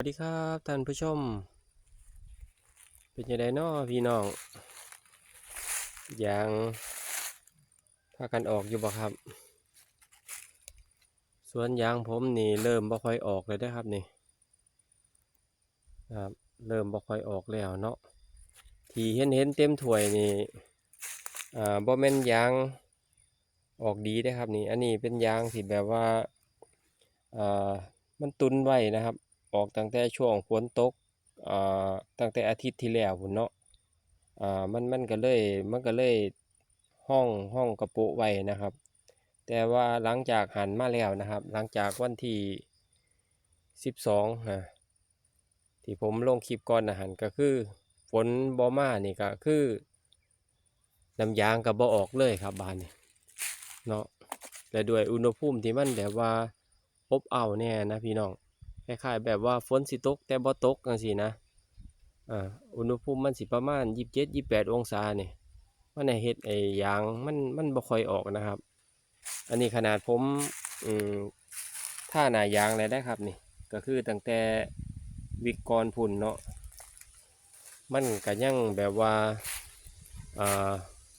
สวัสดีครับท่านผู้ชม เป็นยังไงน้อพี่น้องยางพากันออกอยู่บ่ครับ สวนยางผมนี่เริ่มบ่ค่อยออกเลยนะครับนี่ครับเริ่มบ่ค่อยออกแล้วเนาะที่เห็นเห็นเต็มถ้วยนี่อ่าบ่แม่นยางออกดีได้อครับนี่อันนี้เป็นยางที่แบบว่าอ่ามันตุนไว้นะครับ ออกตั้งแต่ช่วงฝนตกอ่าตั้งแต่อาทิตย์ที่แล้วพุ่นเนาะอ่ามันมันก็เลยมันก็เลยห้องห้องกระโปะไว้นะครับ แต่ว่าหลังจากหันมาแล้วนะครับ หลังจากวันที่สิบสองนะที่ผมลงคลิปก่อนนะหันก็คือฝนบอมานี่ก็คือน้ำยางก็บ่ออกเลยครับบานนี้เนาะและด้วยอุณหภูมิที่มันแบบว่าอบอ้าวแน่นะพี่น้อง คล้ายๆแบบว่าฝนสิตกแต่บ่ตกจังซี่นะอ่าอุณหภูมิมันสิประมาณ27 28 องศาเนี่ยมันให้เฮ็ดไอ้ยางมันมันบ่ค่อยออกนะครับ อันนี้ขนาดผมอืมท่าหน้ายางเลยได้ครับนี่ ก็คือตั้งแต่วิกกรพุ่นเนาะมันก็ยังแบบว่าอ่า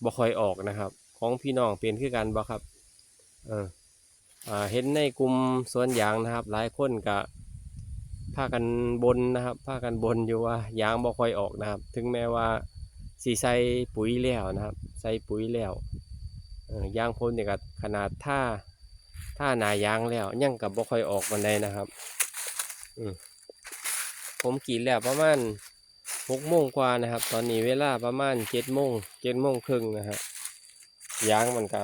บ่ค่อยออกนะครับ ของพี่น้องเป็นคือกันบ่ครับเอออ่าเห็นในกลุ่มสวนยางนะครับ หลายคนก็ พากันบนนะครับพากันบนอยู่ว่ายางบ่ค่อยออกนะครับ ถึงแม้ว่าสีใส่ปุ๋ยแล้วนะครับ ใส่ปุ๋ยแล้วยางพ่นเนี่ยก็ขนาดท่าท่าหนายางแล้วยังกับบ่ค่อยออกมันได้นะครับผมกรีดแล้วประมาณหกโมงกว่านะครับ ตอนนี้เวลาประมาณเจ็ดโมงเจ็ดโมงครึ่งนะครับยางมันก็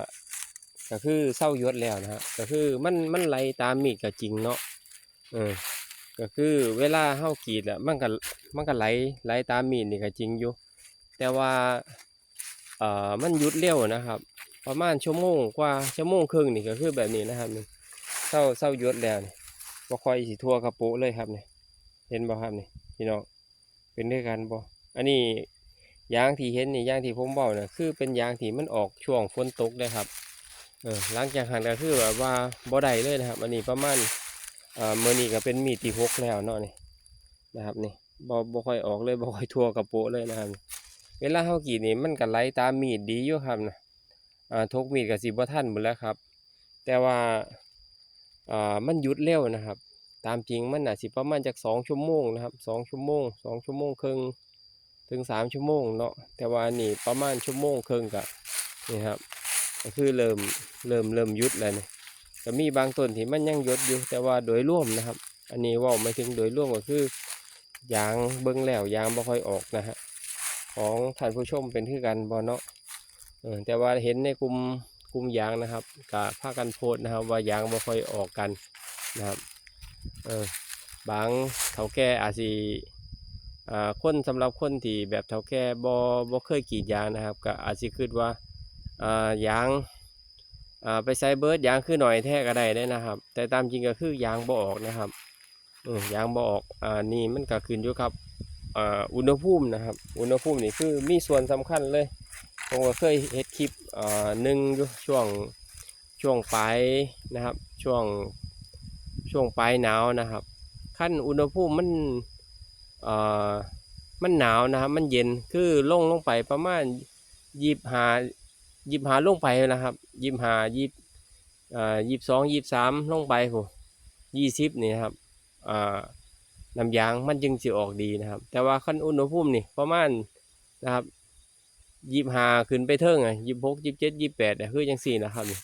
ก็คือเศร้ายศแล้วนะครับก็คือมันมันไหลตามมีดก็จริงเนาะเออ ก็คือเวลาเฮากรีดอะมันก็มันก็ไหลไหลตามมีดนี่ก็จริงอยู่ แต่ว่าเอ่อมันยุดเร็วนะครับ ประมาณชั่วโมงกว่าชั่วโมงครึ่งนี่ก็คือแบบนี้นะครับนี่เศร้าเศร้ายุดแล้วนี่บ่ค่อยสิทั่วกระโปะเลยครับนี่เห็นบ่ครับนี่พี่น้องเป็นด้วยกันบ่อันนี้ยางที่เห็นนี่ยางที่ผมบอกน่ะคือเป็นยางที่มันออกช่วงฝนตกเลยครับเออหลังจากหันก็คือแบบว่าบ่ได้เลยนะครับ อันนี้ประมาณ เมื่อนี้ก็เป็นมีดที่หกแล้วเนาะนี่นะครับนี่บ่บ่ค่อยออกเลยบ่ค่อยทั่วกระโปะเลยนะครับ เวลาเฮากรีดนี่มันก็ไหลตามมีดดีอยู่ครับนะอ่าทกมีดก็สิบ่ทันหมดแล้วครับ แต่ว่าอ่ามันหยุดเร็วนะครับ ตามจริงมันน่าสิประมาณจากสองชั่วโมงนะครับสองชั่วโมงสองชั่วโมงครึ่งถึงสามชั่วโมงเนาะแต่ว่าอันนี่ประมาณชั่วโมงครึ่งก็นี่ครับก็คือเริ่มเริ่มเริ่มหยุดแล้วนี่ ก็มีบางต้นที่มันยังยดอยู่ แต่ว่าโดยรวมนะครับ อันนี้ว่าไม่ถึงโดยรวมก็คือยางเบิ้งแล้วยางบ่ค่อยออกนะฮะของท่านผู้ชมเป็นคือกันบ่เนาะแต่ว่าเห็นในกลุ่มกลุ่มยางนะครับกะพากันโพดนะครับ ว่ายางบ่ค่อยออกกันนะครับเออบางเฒ่าแก่อาจสิอ่าคนสำหรับคนที่แบบเฒ่าแก่บ่บ่เคยกรีดยางนะครับก็อาจสิคิดว่าอ่ายาง ไปใส่เบิร์ดยางคือหน่อยแท้ก็ได้ได้นะครับ แต่ตามจริงก็คือยางบ่ออกนะครับอยางบ่ออกอ่านี่มันก็ขึ้นอยู่กับอุณหภูมินะครับ อุณหภูมินี่คือมีส่วนสำคัญเลยผมก็เคยเฮ็ดคลิปหนึ่งช่วงช่วงปลายนะครับ ช่วงช่วงปลายหนาวนะครับขั้นอุณหภูมิมันมันหนาวนะครับ มันเย็นคือลงลงไปประมาณยี่ห้า ยิบหาลงไปนะครับยิบหายิบอ่ายิบสองยิบสามลงไปผมยี่สิบนี่นะครับอ่าน้ำยางมันจึงสิออกดีนะครับ แต่ว่าขั้นอุณหภูมินี่ประมาณนะครับยิบหาขึ้นไปเทิงอะยิบหกยิบเจ็ดยิบแปดคือจังสี่นะครับนี่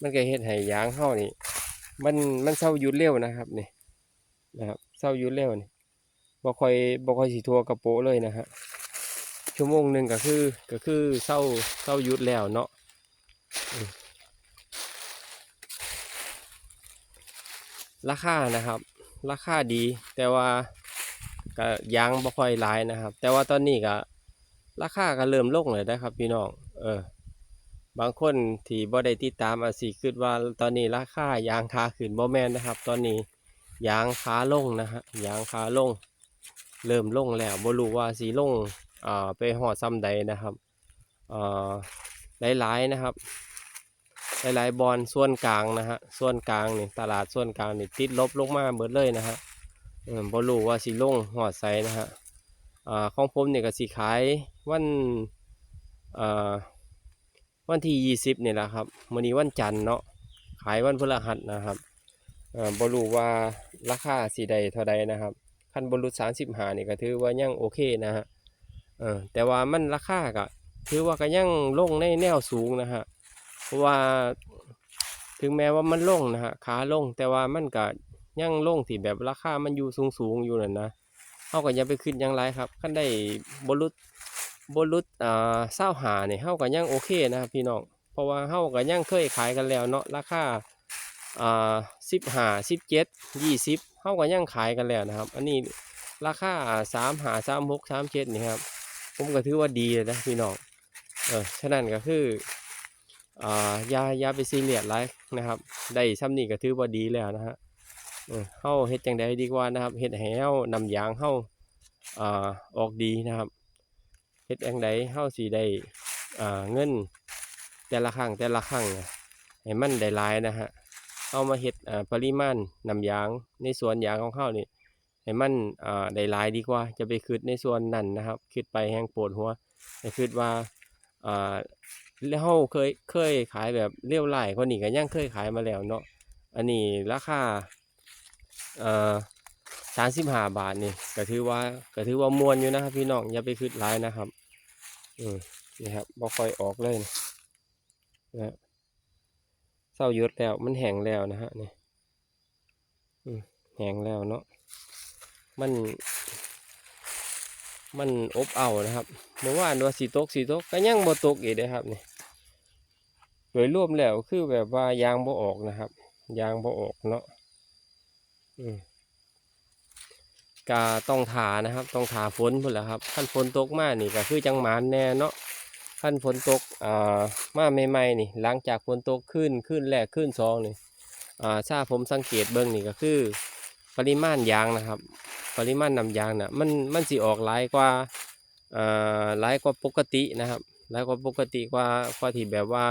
มันก็เฮ็ดให้ยางเข้านี่มันมันเศร้ายุดเร็วนะครับนี่นะครับเศร้ายุดเร็วนี่บ่ค่อยบ่ค่อยสีทัวกระโปะเลยนะฮะ ชั่วโมงหนึ่งก็คือก็คือเศร้าเศร้ายุดแล้วเนาะราคานะครับ ราคาดีแต่ว่าก็ยางบ่ค่อยหลายนะครับ แต่ว่าตอนนี้ก็ราคาก็เริ่มลงเลยนะครับ พี่น้องเออบางคนที่บ่ได้ติดตามอาจสิคิดว่าตอนนี้ราคายางขาขึ้นบ่แม่นนะครับ ตอนนี้ยางขาลงนะฮะยางขาลง เริ่มลงแล้วบ่รู้ว่าสีลง อ่าไปหอดซ้ำใดนะครับอ่าหลายๆนะครับ หลายๆบอลส่วนกลางนะฮะส่วนกลางนี่ตลาดส่วนกลางนี่ติดลบลงมาเบิดเลยนะฮะเออบ่รู้ว่าสิลงฮอดไสนะฮะอ่าของผมเนี่ยก็สิขายวันอ่าวันที่20นี่ยแหละครับมื้อนี้วันจันทร์เนาะขายวันพฤหัสนะครับเอ่อบ่รู้ว่าราคาสิได้เท่าใดนะครับคันบ่หลุด35นี่ก็ถือว่ายังโอเคนะฮะ เออแต่ว่ามันราคาก็ถือว่าก็ยังลงในแนวสูงนะฮะเพราะว่าถึงแม้ว่ามันลงนะฮะขาลงแต่ว่ามันก็ยังลงที่แบบราคามันอยู่สูงสูงอยู่นั่นนะเฮาก็ย่าไปขึ้นยังไรครับคันได้บรุษบรุษอ่าเศร้าหาเนี่ยเฮาก็ยังโอเคนะครับพี่น้องเพราะว่าเฮาก็ยังเคยขายกันแล้วเนาะราคาอ่าสิบห้าสิบเจ็ดยี่สิบเฮาก็ยังขายกันแล้วนะครับ อันนี้ราคาสามหาสามหกสามเจ็ดนี่ครับ ผมก็ถือว่าดีเลยนะพี่น้องเออฉะนั้นก็คืออ่ายายาไปซีเรียสไรนะครับ ได้ซ้ำนี่ก็ถือว่าดีแล้วนะฮะเออเฮาเฮ็ดจังใดดีกว่านะครับเฮ็ดให้เฮานำยางเฮ้าอ่าออกดีนะครับเฮ็ดจังใดเฮ้าสิได้อ่าเงินแต่ละครั้งแต่ละครั้งน่ะให้มันได้หลายนะฮะเอามาเฮ็ดอ่าปริมาณนำยางในสวนยางของเฮานี่ ให้มันอ่าได้หลายดีกว่า จะไปคิดในส่วนนั้นนะครับ คิดไปแฮงปวดหัวให้คิดว่าอ่าแล้วเราเคยเคยขายแบบเลี้ยวไหลคนนี้ก็ยังเคยขายมาแล้วเนาะอันนี้ราคาเอ่อสามสิบห้าบาทนี่ก็ถือว่าก็ถือว่ามวนอยู่นะครับพี่น้องอย่าไปคืดร้ายนะครับอืมนี่ครับบ่ค่อยออกเลยนะนะฮะเศร้ายุดแล้วมันแห้งแล้วนะฮะนี่แห้งแล้วเนาะ มันมันอบเอาวนะครับเมื่อวานว่าสีตกสีตกก็ยังบ่ตกอีกเลยครับนี่โดยรวมแล้วคือแบบว่ายางบ่ออกนะครับ ยางบ่ออกเนาะกาต้องถานะครับ ต้องถาฝนพุ่นแหละครับขั้นฝนตกมานี่ก็คือจังหมานแน่เนาะขั้นฝนตกอ่ามาใหม่ๆนี่ หลังจากฝนตกขึ้นขึ้นแรกขึ้นสองนี่อ่าถ้าผมสังเกตเบิ่งนี่ก็คือ ริมาณยางนะครับ ปริมาณน้ำยางน่ะมันมันสิออกหลายกว่าอ่าหลายกว่าปกตินะครับหลายกว่าปกติกว่ากว่าที่แบบว่า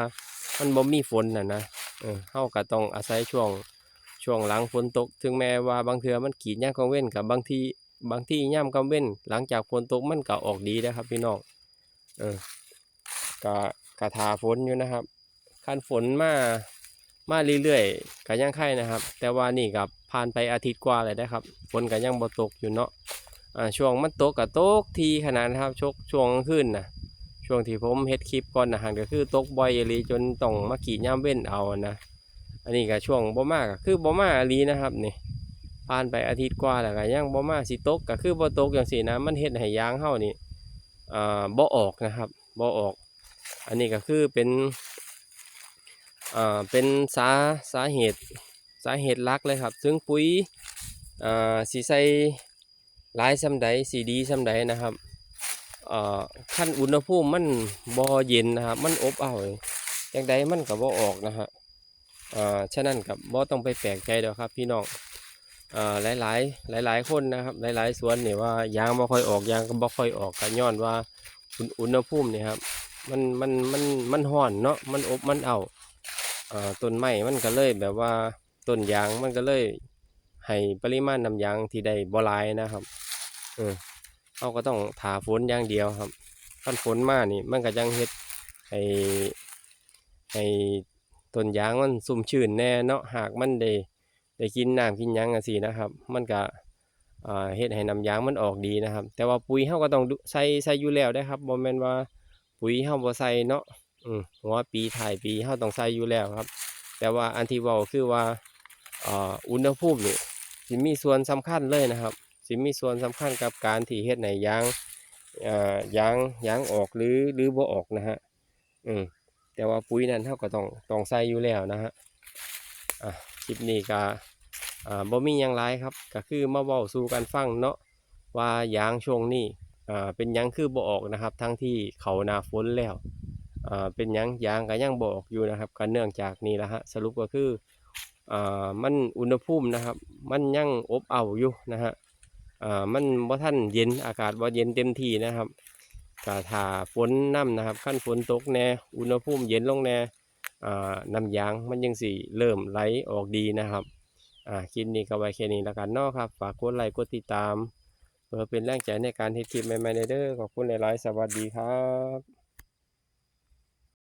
มันบ่มีฝนน่ะนะเออเฮาก็ต้องอาศัยช่วงช่วงหลังฝนตก ถึงแม้ว่าบางเทื่อมันกีดยามกลางเว้นกับบางทีบางที่ยามกลางเว้นหลังจากฝนตกมันก็ออกดีนะครับ พี่น้องเออก็กะทาฝนอยู่นะครับคันฝนมา มาเรื่อยๆก็ยังไข่นะครับ แต่ว่านี่กับผ่านไปอาทิตย์กว่าเลยนะครับฝนก็ยังบ่ตกอยู่เนาะอ่าช่วงมันตกก็ตกทีขนาดนะครับชกช่วงกลางคืนนะช่วงที่ผมเฮ็ดคลิปก่อนนะฮะก็คือตกบ่อยอีหลีจนต้องมากรีดย่ามเว้นเอานะอันนี้ก็ช่วงบ่มาก็คือบ่มาอีหลีนะครับนี่ผ่านไปอาทิตย์กว่าแล้วก็ยังบ่มาสิตกก็คือบ่ตกจังซี่นะมันเฮ็ดให้ยางเฮานี่อ่าบ่ออกนะครับบ่ออก อันนี้ก็คือเป็น อ่าเป็นสาสาเหตุสาเหตุหลักเลยครับ ซึ่งปุ๋ยอ่าสิใส่หลายซ้ำใดสีดีซ้ำใดนะครับอ่อขั้นอุณหภูมิมันบ่เย็นนะครับ มันอบอ้าวจังใดมันก็บ่อออกนะฮะอ่อฉะนั้นกับบ่ต้องไปแปลกใจเด้อครับพี่น้องอ่อหลายหลายหลายหลายคนนะครับ หลายหลายๆสวนเนี่ยว่ายางบ่ค่อยออกยางก็บ่ค่อยออกก็ย้อนว่าอุณหภูมินี่ครับมันมันมันมันร้อนเนาะมันอบมันเอาเอ่อ ต้นไม้มันก็เลยแบบว่าต้นยางมันก็เลยให้ปริมาณน้ำยางที่ได้บ่หลายนะครับเออเราก็ต้องถาฝนอย่างเดียวครับคันฝนมานี่มันก็ยังเฮ็ดให้ให้ต้นยางมันสุ่มชื้นแน่เนาะหากมันได้ได้กินน้ำกินหยังจังซี่นะครับ มันก็เฮ็ดให้น้ำยางมันออกดีนะครับ แต่ว่าปุ๋ยเฮาก็ต้องใส่ใส่อยู่แล้วนะครับบ่แม่นว่าปุ๋ยเฮาบ่ใส่เนาะ อืมหัวปีท้ายปีเฮาต้องใส่อยู่แล้วครับ แต่ว่าอันที่ว้าคือว่าอุณหภูมินี่สิมีส่วนสำคัญเลยนะครับ สิมีส่วนสำคัญกับการที่เฮ็ดให้ยางยางยางออกหรือหรือบ่ออกนะฮะอืมแต่ว่าปุ๋ยนั้นเราก็ต้องต้องใส่อยู่แล้วนะฮะอะคลิปนี้ก็อ่าบ่มีหยังหลายครับ ก็คือมาเว้าสู่กันฟังเนาะว่ายางช่วงนี้อ่าเป็นยังคือบ่ออกนะครับ ทั้งที่เขานาฝนแล้ว อ่าเป็นยังยางก็ยังบอกอยู่นะครับก็เนื่องจากนี่แหละฮะสรุปก็คืออ่ามันอุณหภูมินะครับ มันยังอบอ้าวอยู่นะฮะอ่ามันบ่ทันเย็นอากาศบ่เย็นเต็มที่นะครับก็ถ้าฝนน้ำนะครับขั้นฝนตกแน่อุณหภูมิเย็นลงแน่อ่าน้ำยางมันยังสิเริ่มไหลออกดีนะครับอ่าคลิปนี้ก็ไว้แค่นี้แล้วกันเนาะครับฝากกดไลค์กดติดตามเพื่อเป็นแรงใจในการเฮ็ดคลิปใหม่ๆเด้อขอบคุณหลายๆสวัสดีครับ